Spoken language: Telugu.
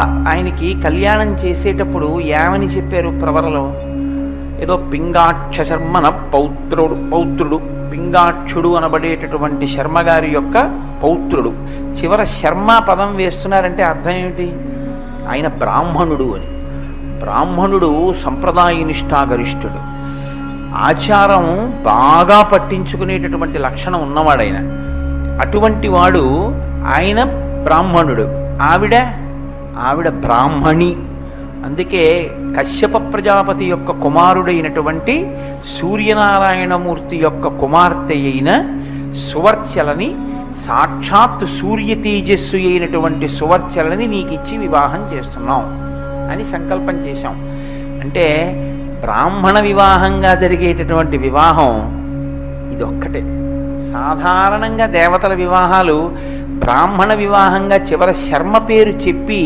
ఆయనకి కళ్యాణం చేసేటప్పుడు ఏమని చెప్పారు ప్రవరలో? ఏదో పింగాక్ష శర్మన పౌత్రుడు పౌత్రుడు పింగాక్షుడు అనబడేటటువంటి శర్మగారి యొక్క పౌత్రుడు. చివర శర్మ పదం వేస్తున్నారంటే అర్థం ఏమిటి? ఆయన బ్రాహ్మణుడు అని. బ్రాహ్మణుడు సంప్రదాయనిష్టాగరిష్ఠుడు ఆచారం బాగా పట్టించుకునేటటువంటి లక్షణం ఉన్నవాడైన. అటువంటి వాడు ఆయన బ్రాహ్మణుడు. ఆవిడ ఆవిడ బ్రాహ్మణి. అందుకే కశ్యప ప్రజాపతి యొక్క కుమారుడైనటువంటి సూర్యనారాయణమూర్తి యొక్క కుమార్తె అయిన సువర్చలని సాక్షాత్ సూర్య తేజస్సు అయినటువంటి సువర్చలని నీకిచ్చి వివాహం చేస్తున్నాం అని సంకల్పం చేశాం. అంటే బ్రాహ్మణ వివాహంగా జరిగేటటువంటి వివాహం ఇది ఒక్కటే సాధారణంగా దేవతల వివాహాలు బ్రాహ్మణ వివాహంగా చివర శర్మ పేరు చెప్పి